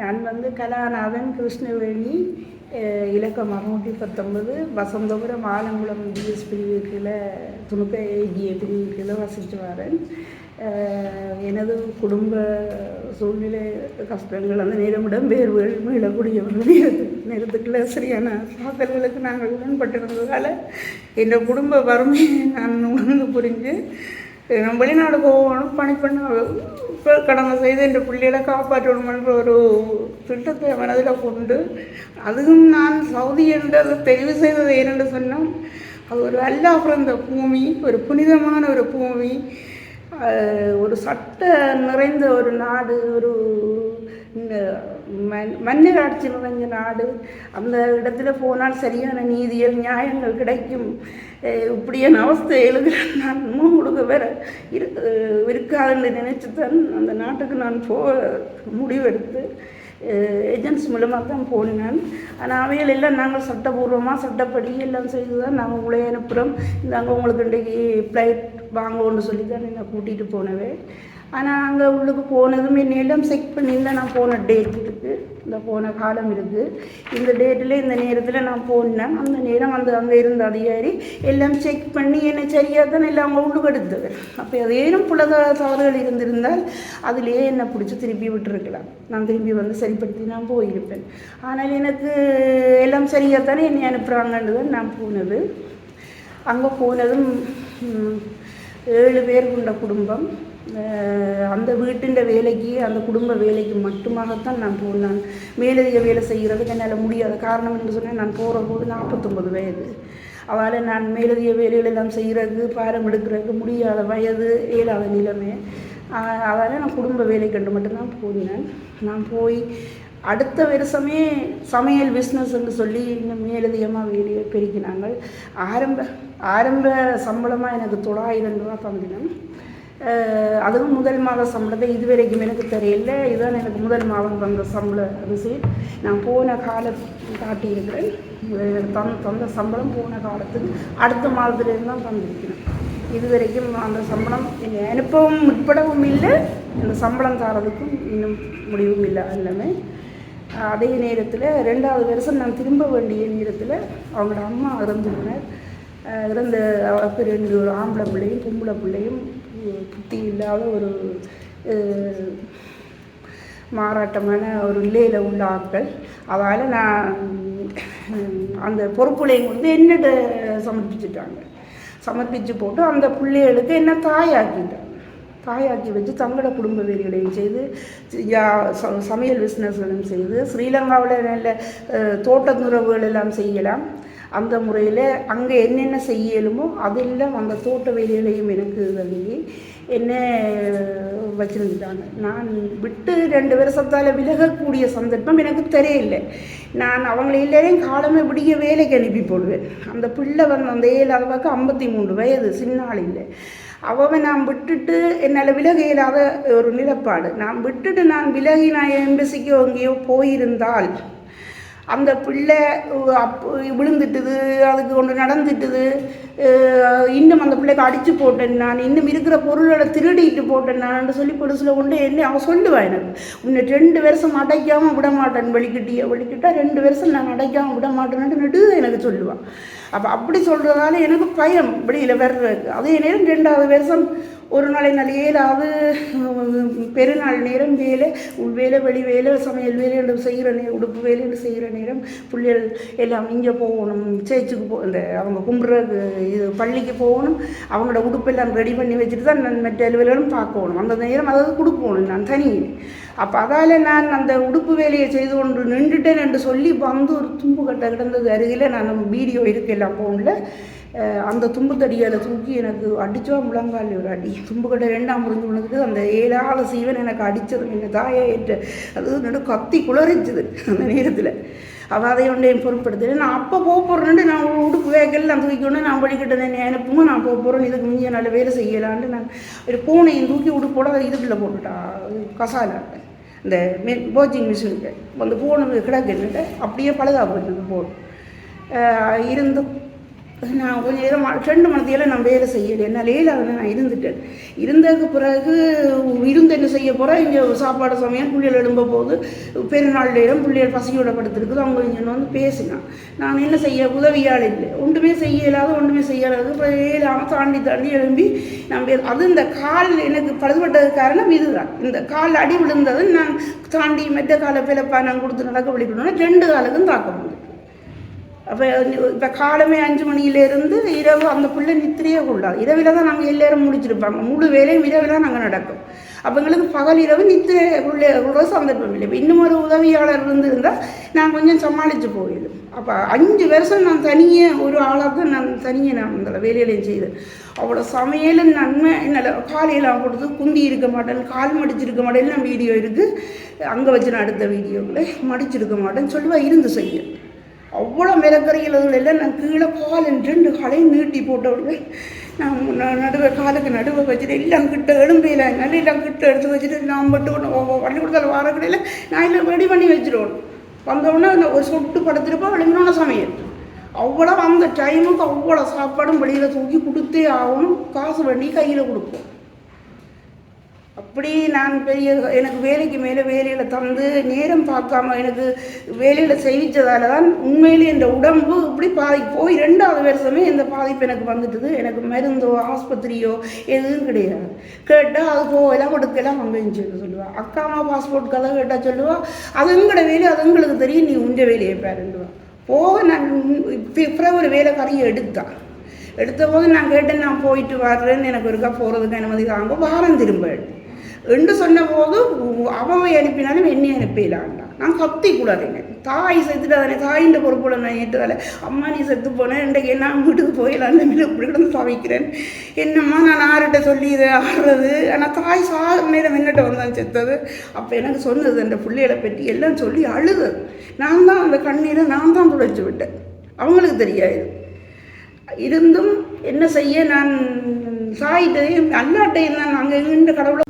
நான் வந்து கலாநாதன் கிருஷ்ணவேணி இலக்கம் அறுநூற்றி பத்தொன்பது வசந்தபுரம் ஆலங்குளம் டிஎஸ் பிரிவுகளில் துணுக்க ஏஜிஏ கீழே வசித்து வரேன். எனது குடும்ப சூழ்நிலை கஷ்டங்கள் அந்த நேரமிடம் வேர்வுகள் மீளக்கூடியவர்கள் நேரத்துக்குள்ள சரியான தாக்கல்களுக்கு நாங்கள் உடன்பட்டிருந்ததால் என் குடும்ப வறுமையை நான் உணர்ந்து புரிஞ்சு நம்ம வெளிநாடு போகணும் பணி பண்ண இப்போ கடமை செய்து என் பிள்ளைகளை காப்பாற்றணுமென்ற ஒரு திட்டத்தை மனதில் கொண்டு அதுவும் நான் சவுதி என்றதை தெரிவு செய்தது ஏனென்று சொன்னால் அது ஒரு அல்லா பிறந்த பூமி ஒரு புனிதமான ஒரு பூமி ஒரு சட்ட நிறைந்த ஒரு நாடு ஒரு ந- மன் மன்னராட்சி நாடு அந்த இடத்துல போனால் சரியான நீதியல் நியாயங்கள் கிடைக்கும். இப்படியான அவஸ்தை எழுதுகிறேன் நான் இன்னும் வேற இருக்கு இருக்காதுன்னு நினைச்சு தான் அந்த நாட்டுக்கு நான் போக முடிவெடுத்து ஏஜென்ட்ஸ் மூலமாக தான் போனேன். ஆனால் அவைகள் எல்லாம் நாங்கள் சட்டபூர்வமாக சட்டப்படி எல்லாம் செய்து தான் நாங்கள் உங்களை அனுப்புகிறோம் நாங்கள் உங்களுக்கு இன்றைக்கு ஃப்ளைட் வாங்கணும்னு சொல்லி தான் என்னை கூட்டிகிட்டு போனவே. ஆனால் அங்கே உள்ளுக்கு போனதும் என்னையெல்லாம் செக் பண்ணியிருந்தேன் நான் போன டேட் இருக்குது இந்த போன காலம் இருக்குது இந்த டேட்டில் இந்த நேரத்தில் நான் போனேன். அந்த நேரம் அந்த அங்கே இருந்த அதிகாரி எல்லாம் செக் பண்ணி என்னை சரியாக தான் எல்லாம் அவங்க உள்ளுக்கு எடுத்தவர் அப்போ ஏதேனும் புலக தவறுகள் இருந்திருந்தால் அதிலேயே என்னை பிடிச்சி திருப்பி விட்டுருக்கலாம். நான் திரும்பி வந்து சரிப்படுத்தி நான் போயிருப்பேன். ஆனால் எனக்கு எல்லாம் சரியாக தானே என்னை அனுப்புகிறாங்கன்னு தான் நான் போனது. அங்கே போனதும் ஏழு பேர் கொண்ட குடும்பம். அந்த வீட்டின் வேலைக்கு அந்த குடும்ப வேலைக்கு மட்டுமாகத்தான் நான் போனேன் மேலதிக வேலை செய்கிறதுக்கு என்னால் முடியாத காரணம் என்று சொன்னால் நான் போகிற போது நாற்பத்தொம்பது வயது. அவளை நான் மேலதிக வேலைகள் எல்லாம் செய்கிறதுக்கு பாரம் எடுக்கிறதுக்கு முடியாத வயது இயலாத நிலைமை. அதனால் நான் குடும்ப வேலை கண்டு மட்டும்தான் போனேன். நான் போய் அடுத்த வருஷமே சமையல் பிஸ்னஸ்ன்னு சொல்லி இன்னும் மேலதிகமாக வேலையை பெருக்கினாங்க ஆரம்ப ஆரம்ப சம்பளமாக எனக்கு தொள்ளாயிரம் ரூபா தந்தினோம் அதுவும் முதல் மாத சம்பளத்தை இதுவரைக்கும் எனக்கு தெரியல. இதுதான் எனக்கு முதல் மாதம் தந்த சம்பள ரிசீட் நான் போன கால காட்டியிருக்கிறேன். தந் தந்த சம்பளம் போன காலத்துக்கு அடுத்த மாதத்துலேருந்து தான் தந்திருக்கிறேன். இதுவரைக்கும் அந்த சம்பளம் எங்கள் அனுப்பவும் உட்படவும் இல்லை. அந்த சம்பளம் தரதுக்கும் இன்னும் முடிவும் இல்லை எல்லாமே. அதே நேரத்தில் ரெண்டாவது வருஷம் நான் திரும்ப வேண்டிய நேரத்தில் அவங்களோட அம்மா இறந்துருந்தார் இறந்த அவருக்கு ரெண்டு ஒரு ஆம்பளை பிள்ளையும் பொம்பளை பிள்ளையும் புத்தி இல்லாத ஒரு மாறாட்டமான ஒரு நிலையில் உள்ள ஆட்கள். அவளால் நான் அந்த பொறுப்புலையும் வந்து என்னிட்ட சமர்ப்பிச்சிட்டாங்க. சமர்ப்பித்து போட்டு அந்த பிள்ளைகளுக்கு என்ன தாயாக்கிட்டாங்க. தாயாக்கி வச்சு தங்களோட குடும்ப வேலைகளையும் செய்து ச- சமையல் பிஸ்னஸ்களும் செய்து ஸ்ரீலங்காவில் நல்ல தோட்டத்துறவுகள் எல்லாம் செய்யலாம். அந்த முறையில் அங்கே என்னென்ன செய்யலுமோ அதெல்லாம் அந்த தோட்ட வேலைகளையும் எனக்கு தள்ளி என்ன வச்சுருந்துட்டாங்க நான் விட்டு ரெண்டு வருஷத்தால் விலகக்கூடிய சந்தர்ப்பம் எனக்கு தெரியல. நான் அவங்களை எல்லாரையும் காலமே விடிய வேலைக்கு அனுப்பி போடுவேன். அந்த பிள்ளை வந்து அந்த ஏழாத பக்கம் ஐம்பத்தி மூன்று வயது சின்ன ஆள் இல்லை. அவன் நான் விட்டுட்டு என்னால் விலக இயலாத ஒரு நிலப்பாடு. நான் விட்டுட்டு நான் விலகி நான் எம்பசிக்கோ எங்கேயோ போயிருந்தால் அந்த பிள்ளை அப்போ அப் விழுந்துட்டுது அதுக்கு ஒன்று நடந்துட்டுது. இன்னும் அந்த பிள்ளைக்கு அடித்து போட்டேன் நான். இன்னும் இருக்கிற பொருளை திருடிட்டு போட்டேன் நான் சொல்லி பொடுசில் கொண்டு என்ன அவன் சொல்லுவாள் எனக்கு. உன்னை ரெண்டு வருஷம் அடைக்காமல் விட மாட்டேன் வெளிக்கிட்டிய வெளிக்கிட்டா ரெண்டு வருஷம் நான் அடைக்காமல் விட மாட்டேன்னு நெடு எனக்கு சொல்லுவான் அப்போ அப்படி சொல்கிறதால எனக்கு பயம் வெளியில் வர்றதுக்கு. அதே நேரம் ரெண்டாவது வருஷம் ஒரு நாளை நாள் ஏதாவது பெருநாள் நேரம் வேலை வேலை வெளி வேலை சமையல் வேலை என்று செய்கிற நேரம் உடுப்பு வேலை என்று செய்கிற நேரம் பிள்ளைகள் எல்லாம் இங்கே போகணும் சேர்ச்சுக்கு போ இந்த அவங்க கும்பிட்றது இது பள்ளிக்கு போகணும் அவங்களோட உடுப்பெல்லாம் ரெடி பண்ணி வச்சுட்டு தான் நான் மற்ற அலுவலர்களும் பார்க்கணும். அந்த நேரம் அதாவது கொடுக்கணும் நான் தனியே அப்போ அதால் நான் அந்த உடுப்பு வேலையை செய்து கொண்டு நின்றுட்டேன் என்று சொல்லி வந்து ஒரு தும்பு கட்ட கிடந்தது அருகில். நான் நம்ம வீடியோ இருக்கு எல்லாம் ஃபோனில் அந்த தும்பு தடியால் தூக்கி எனக்கு அடித்தோம் முழங்கால் ஒரு அடி. தும்பு ரெண்டாம் முறிஞ்சு விழுந்துட்டு அந்த ஏழால சீவன் எனக்கு அடித்தது என்ன தாயை ஏற்ற அது நடு கத்தி குளறிச்சுது அந்த நேரத்தில். அவள் அதை ஒன்றே பொருட்படுத்தல. நான் அப்போ போக போகிறேன்னு நான் உடுப்பு வேகல் நான் தூக்கிக்கொண்டு நான் படிக்கிட்டேன் என்னை அனுப்புங்க நான் போக போகிறேன் இதுக்கு முந்தைய நல்ல வேலை செய்யலான்ட்டு நான் ஒரு பூனையும் தூக்கி உடுப்போட இதுக்குள்ளே போட்டுட்டா கசாலாட்டேன் இந்த மெ கோச்சிங் மிஷினுக்கு. அந்த போனது கிடக்குன்னுட்டு அப்படியே பழுதா போயிட்டு போடும் இருந்து நான் கொஞ்சம் நேரம் ரெண்டு மணத்தையெல்லாம் நான் வேலை செய்யலை. என்ன லேலாக நான் இருந்துட்டேன். இருந்ததுக்கு பிறகு இருந்து என்ன செய்ய போகிறேன் இங்கே சாப்பாடு சமயம் பிள்ளைகள் எழும்ப போது பெருநாள் நேரம் பிள்ளைகள் பசியோட படுத்துருக்குது. அவங்க இங்கே வந்து பேசினான். நான் என்ன செய்ய? உதவியால் இல்லை. ஒன்றுமே செய்ய இல்லாத ஒன்றுமே செய்யலாது அப்புறம் ஏழாமல் தாண்டி தாண்டி எழும்பி நான் அது இந்த கால் எனக்கு பழுதுபட்டது காரணம் இதுதான். இந்த கால் அடி விழுந்தது நான் தாண்டி மெத்த காலை பிளப்பா நான் கொடுத்து நடக்க விழிக்கணும்னா ரெண்டு காலுக்கும் தாக்க முடியும் அப்போ இப்போ காலமே அஞ்சு மணியிலேருந்து இரவு அந்த பிள்ளை நித்திரையே கொள்ளாது இரவில் தான் நாங்கள் எல்லாரும் முடிச்சிருப்பாங்க. முழு வேலையும் இரவில் தான் நாங்கள் நடக்கும். அப்போ எங்களுக்கு பகல் இரவு நித்திரை உள்ளே கொள்ற சந்தர்ப்பம் இல்லை. இப்போ இன்னும் ஒரு உதவியாளர் இருந்திருந்தால் நான் கொஞ்சம் சமாளித்து போயிடும். அப்போ அஞ்சு வருஷம் நான் தனியே ஒரு ஆளாக தான் நான் தனியே நான் அந்த வேலையிலையும் செய்தேன். அவ்வளோ சமையலும் நன்மை என்னால் காலையெல்லாம் கொடுத்து குந்தி இருக்க மாட்டேன் கால் மடிச்சிருக்க மாட்டேன் வீடியோ இருக்குது அங்கே வச்சு நான் அடுத்த வீடியோவில் மடிச்சிருக்க மாட்டேன்னு சொல்லுவா இருந்து செய்யும். அவ்வளோ மிதக்கரையில் நான் கீழே கால் ரெண்டு காலையும் நீட்டி போட்ட உடனே நான் முன்ன- நடுவே காலுக்கு நடுவை வச்சுட்டு எல்லாம் கிட்ட எலும்பையில் நல்ல எல்லாம் கிட்ட எடுத்து வச்சுட்டு நான் மட்டும் பள்ளிக்கூடத்தில் வர வார கடையில் நான் எல்லாம் ரெடி பண்ணி வச்சிருவோம். வந்தவுடனே ஒரு சொட்டு படுத்துருப்போம் விளங்கினோட சமையல் அவ்வளோ அந்த டைமுக்கு அவ்வளோ சாப்பாடும் வெளியில் தூக்கி கொடுத்தே ஆகணும். காசு வண்டி கையில் கொடுப்போம். அப்படி நான் பெரிய எனக்கு வேலைக்கு மேலே வேலையில் தந்து நேரம் பார்க்காம எனக்கு வேலையில் செய்விச்சதால தான் உண்மையிலே இந்த உடம்பு இப்படி பாதி போய் ரெண்டாவது வருஷமே இந்த பாதிப்பு எனக்கு வந்துட்டுது. எனக்கு மருந்தோ ஆஸ்பத்திரியோ எதுவும் கிடையாது. கேட்டால் அது போகலாம் கொடுக்கலாம் அங்கேயும் சொல்லி சொல்லுவாள் அக்கா அம்மா பாஸ்போர்ட் கதை கேட்டால் சொல்லுவா. அது எங்களோட வேலை அது எங்களுக்கு தெரியும். நீ உஞ்ச வேலையை பாருண்டுவா போக நான் பிப்ரவரி வேலை எடுத்தான் எடுத்த போது நான் கேட்டேன் நான் போயிட்டு வர்றேன்னு எனக்கு ஒருக்கா போகிறதுக்கு அனுமதி தாங்க வாரம் திரும்ப என்று சொன்ன போது அவவை அனுப்பினாலும் என்னை அனுப்பிடலான்டா நான் கத்தி கூடாதுங்க தாய் செத்துட்டாதானே? தாயின் பொறுப்புல நான் ஏற்றதால அம்மா நீ செத்து போனேன் இன்றைக்கு நான் வீட்டுக்கு போயிடலாம். இப்படி கிடந்து தவிக்கிறேன். என்னம்மா நான் ஆர்கிட்ட சொல்லி இதை ஆடுறது ஆனால் தாய் சா நேரம் என்னட்ட வந்தான் செத்தது. அப்போ எனக்கு சொன்னது அந்த பிள்ளைகளை பற்றி எல்லாம் சொல்லி அழுது. நான் தான் அந்த கண்ணீரை நான் தான் துடைச்சி விட்டேன். அவங்களுக்கு தெரியாது. இருந்தும் என்ன செய்ய நான் சாயிட்டையும் அல்லாட்டையும் தான் நாங்கள் எங்கிட்ட கடவுளை